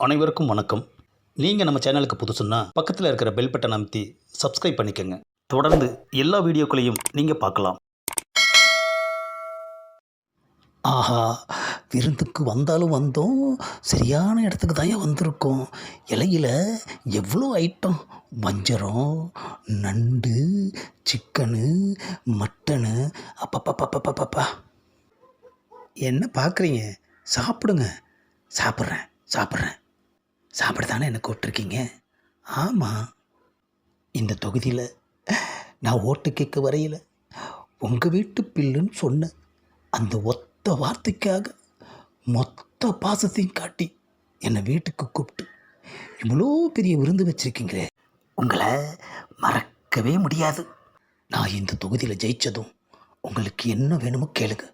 அனைவருக்கும் வணக்கம். நீங்கள் நம்ம சேனலுக்கு புதுசுன்னா பக்கத்தில் இருக்கிற பெல் பட்டன் அமைத்தி சப்ஸ்கிரைப் பண்ணிக்கோங்க. தொடர்ந்து எல்லா வீடியோக்களையும் நீங்கள் பார்க்கலாம். ஆஹா விருந்துக்கு வந்தாலும் வந்தோம். சரியான இடத்துக்கு தான் வந்திருக்கோம். இலையில எவ்வளோ ஐட்டம் வஞ்சரம் நண்டு சிக்கனு மட்டனு அப்பப்பப்பப்பப்பப்பா. என்ன பார்க்குறீங்க சாப்பிடுங்க. சாப்பிட்றேன் சாப்பிட்றேன். சாப்பிட தானே என்னை கூப்பிட்ருக்கீங்க? ஆமாம் இந்த தொகுதியில் நான் ஓட்டு கேட்க வரையில் உங்கள் வீட்டு பில்லுன்னு சொன்ன அந்த ஒத்த வார்த்தைக்காக மொத்த பாசத்தையும் காட்டி என்னை வீட்டுக்கு கூப்பிட்டு இவ்வளோ பெரிய விருந்து வச்சுருக்கீங்களே உங்களை மறக்கவே முடியாது. நான் இந்த தொகுதியில் ஜெயிச்சதும் உங்களுக்கு என்ன வேணுமோ கேளுங்க.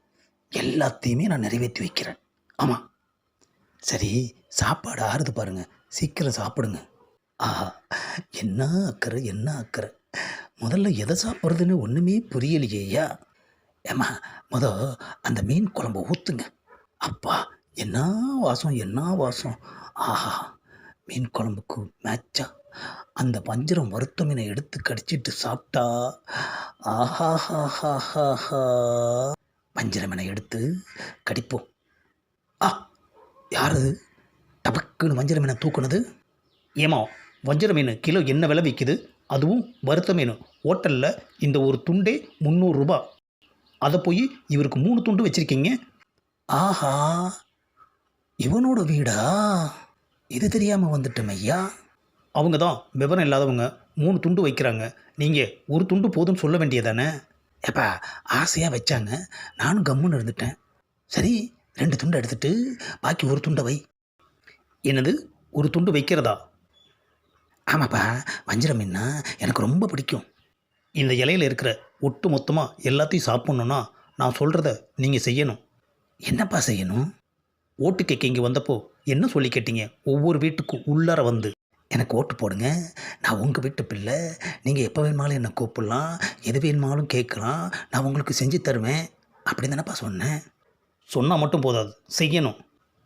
எல்லாத்தையுமே நான் நிறைவேற்றி வைக்கிறேன். ஆமாம் சரி சாப்பாடு ஆறுது பாருங்க. சீக்கிரம் சாப்பிடுங்க. ஆஹா என்ன அக்கறை என்ன அக்கறை. முதல்ல எதை சாப்பிட்றதுன்னு ஒன்றுமே புரியலையா ஏம்மா முத அந்த மீன் குழம்பு ஊற்றுங்க அப்பா என்ன வாசம் என்ன வாசம். ஆஹா மீன் குழம்புக்கு மேட்சா அந்த பஞ்சரம் வறுத்த மீனை எடுத்து கடிச்சிட்டு சாப்பிட்டா. ஆஹா ஹா ஹா ஹா வஞ்சிர மீனை எடுத்து கடிப்போம். யார் அது டபக்குன்னு வஞ்சிர மீனை தூக்குனது? ஏமா வஞ்சிர மீன் கிலோ என்ன விலை விற்கிது அதுவும் வறுத்த மீன் ஹோட்டலில் இந்த ஒரு துண்டே முந்நூறுரூபா அதை போய் இவருக்கு மூணு துண்டு வச்சுருக்கீங்க? ஆஹா இவனோட வீடா? இது தெரியாமல் வந்துட்டோம் ஐயா. அவங்க தான் விவரம் இல்லாதவங்க. மூணு துண்டு வைக்கிறாங்க. நீங்கள் ஒரு துண்டு போதும்னு சொல்ல வேண்டியதானே ஏப்பா ஆசையாக வச்சாங்க. நானும் கம்முன்னு இருந்துட்டேன். சரி ரெண்டு துண்டை எடுத்துட்டு பாக்கி ஒரு துண்டை வை. என்னது? ஒரு துண்டு வைக்கிறதா? ஆமாப்பா வஞ்சிர மீன்னா எனக்கு ரொம்ப பிடிக்கும். இந்த இலையில் இருக்கிற ஒட்டு மொத்தமாக எல்லாத்தையும் சாப்பிட்ணுன்னா நான் சொல்கிறத நீங்கள் செய்யணும். என்னப்பா செய்யணும்? ஓட்டு கேட்க இங்கே வந்தப்போ என்ன சொல்லி கேட்டீங்க? ஒவ்வொரு வீட்டுக்கு உள்ளார வந்து. எனக்கு ஓட்டு போடுங்க. நான் உங்கள் வீட்டு பிள்ளை. நீங்கள் எப்போ வேணுமாலும் என்னை கூப்பிடலாம் எது வேணுமாலும் கேட்கலாம். நான் உங்களுக்கு செஞ்சு தருவேன். அப்படி தானேப்பா சொன்னேன். சொன்னால் மட்டும் போதாது. செய்யணும்.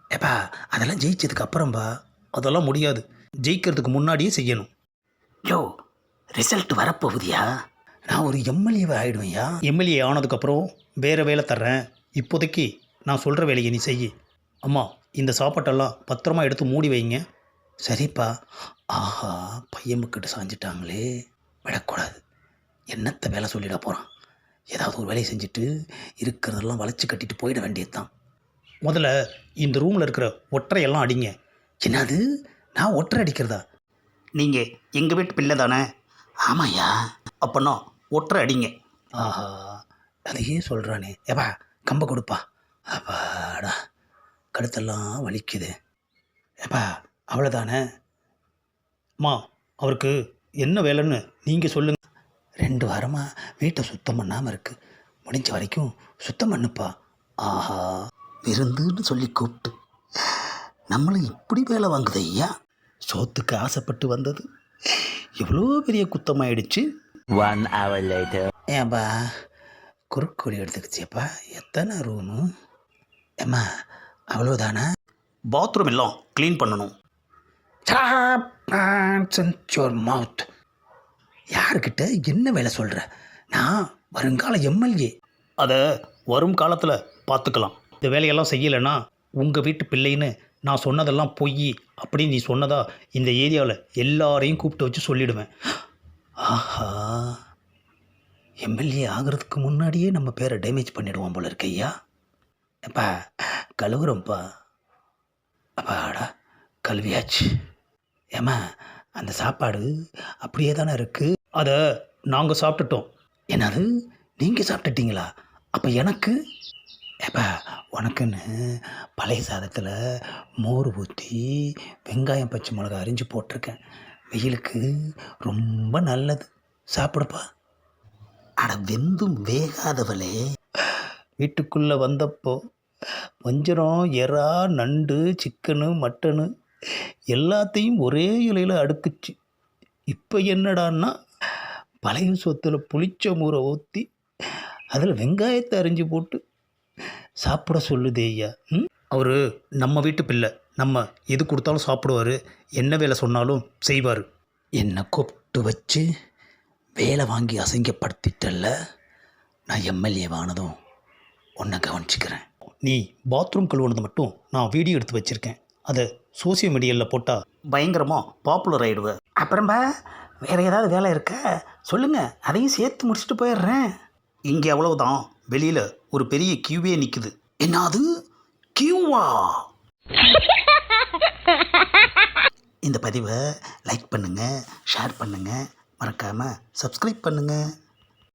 ஏப்பா அதெல்லாம் ஜெயிச்சதுக்கு அப்புறம்பா அதெல்லாம் முடியாது. ஜெயிக்கிறதுக்கு முன்னாடியே செய்யணும். யோ ரிசல்ட் வரப்போகுதியா? நான் ஒரு எம்எல்ஏவை ஆயிடுவேன்யா. எம்எல்ஏ ஆனதுக்கப்புறம் வேறு வேலை தர்றேன். இப்போதைக்கு நான் சொல்கிற வேலையை நீ செய் அம்மா இந்த சாப்பாட்டெல்லாம் பத்திரமா எடுத்து மூடி வைங்க. சரிப்பா. ஆஹா பையன் முக்கிட்ட சாஞ்சிட்டாங்களே. விடக்கூடாது. என்னத்தை வேலை சொல்லிட போகிறான் ஏதாவது ஒரு வேலையை செஞ்சுட்டு இருக்கிறதெல்லாம் வளைச்சி கட்டிட்டு போயிட வேண்டியதுதான். முதல்ல இந்த ரூமில் இருக்கிற ஒற்றையெல்லாம் அடிங்க. என்னது? நான் ஒற்றை அடிக்கிறதா? நீங்கள் எங்கள் வீட்டு பிள்ளை தானே? ஆமாய்யா. அப்போனா ஒற்றை அடிங்க. ஆஹா அதையே சொல்கிறானே ஏப்பா கம்பை கொடுப்பா. அப்பாடா கழுத்தெல்லாம் வலிக்குது. ஏப்பா அவ்வளோதானே அம்மா அவருக்கு என்ன வேலைன்னு நீங்கள் சொல்லுங்க. ரெண்டு வாரமாக வீட்டை சுத்தம் பண்ணாமல் இருக்கு. முடிஞ்ச வரைக்கும் சுத்தம் பண்ணுப்பா. ஆஹா. விருந்துன்னு சொல்லி கூப்பிட்டு. நம்மளும் இப்படி வேலை வாங்குது ஐயா? சோத்துக்கு ஆசைப்பட்டு வந்தது. எவ்வளோ பெரிய குத்தமாயிடுச்சு. One hour later. ஏன்பா குறுக்கோடி எடுத்துக்கிச்சியப்பா. எத்தனை ரூமு ஏம்மா அவ்வளோதானா பாத்ரூம் எல்லாம் க்ளீன் பண்ணணும். யோர் மவுத் யாருக்கிட்ட என்ன வேலை சொல்கிற நான் வருங்கால எம்எல்ஏ. அதை வரும் காலத்தில் பார்த்துக்கலாம் இந்த வேலையெல்லாம் செய்யலைன்னா உங்கள் வீட்டு பிள்ளைன்னு நான் சொன்னதெல்லாம் பொய் அப்படின்னு நீ சொன்னதா இந்த ஏரியாவில் எல்லாரையும் கூப்பிட்டு வச்சு சொல்லிடுவேன். ஆஹா. எம்எல்ஏ ஆகிறதுக்கு முன்னாடியே நம்ம பேரை டேமேஜ் பண்ணிடுவோம் போல இருக்கு ஐயா. எப்பா கழுவுறோம்ப்பா. அப்பாடா கழுவியாச்சு. ஏம்மா அந்த சாப்பாடு அப்படியே தானே இருக்குது அதை நாங்கள் சாப்பிட்டுட்டோம். என்னது? நீங்கள் சாப்பிட்டுட்டீங்களா? அப்போ எனக்கு ஏப்பா உனக்குன்னு பழைய சாதத்தில் மோர் ஊற்றி வெங்காயம் பச்சை மிளகா அரிஞ்சு போட்டிருக்கேன். வெயிலுக்கு ரொம்ப நல்லது. சாப்பிடுப்பா. அட வெந்தும் வேகாதவளே. வீட்டுக்குள்ளே வந்தப்போ வஞ்சரம் எறா நண்டு சிக்கனு மட்டனு எல்லாத்தையும் ஒரே இலையில் அடுக்குச்சு. இப்போ என்னடான்னா பழைய சொத்தில் புளிச்ச மூரை ஊற்றி அதில் வெங்காயத்தை அரிஞ்சு போட்டு சாப்பிட சொல்லுதே ஐயா. ம்? அவர் நம்ம வீட்டு பிள்ளை. நம்ம எது கொடுத்தாலும் சாப்பிடுவார். என்ன வேலை சொன்னாலும் செய்வார். என்னை கூப்பிட்டு வச்சு வேலை வாங்கி அசிங்கப்படுத்திட்டல்ல. நான் எம்எல்ஏ ஆனதும் உன்னை கவனிச்சுக்கிறேன். நீ பாத்ரூம் கழுவுனது மட்டும் நான் வீடியோ எடுத்து வச்சுருக்கேன். அதை சோசியல் மீடியாவில் போட்டால் பயங்கரமாக பாப்புலர் ஆகிடுவேன் அப்புறம்பா வேறு ஏதாவது வேலை இருக்க? சொல்லுங்கள் அதையும் சேர்த்து முடிச்சுட்டு போயிடுறேன். இங்கே அவ்வளவுதான். வெளியில் ஒரு பெரிய கியூவே நிற்குது என்னது? கியூவா இந்த பதிவை லைக் பண்ணுங்கள் ஷேர் பண்ணுங்கள் மறக்காமல் சப்ஸ்கிரைப் பண்ணுங்கள்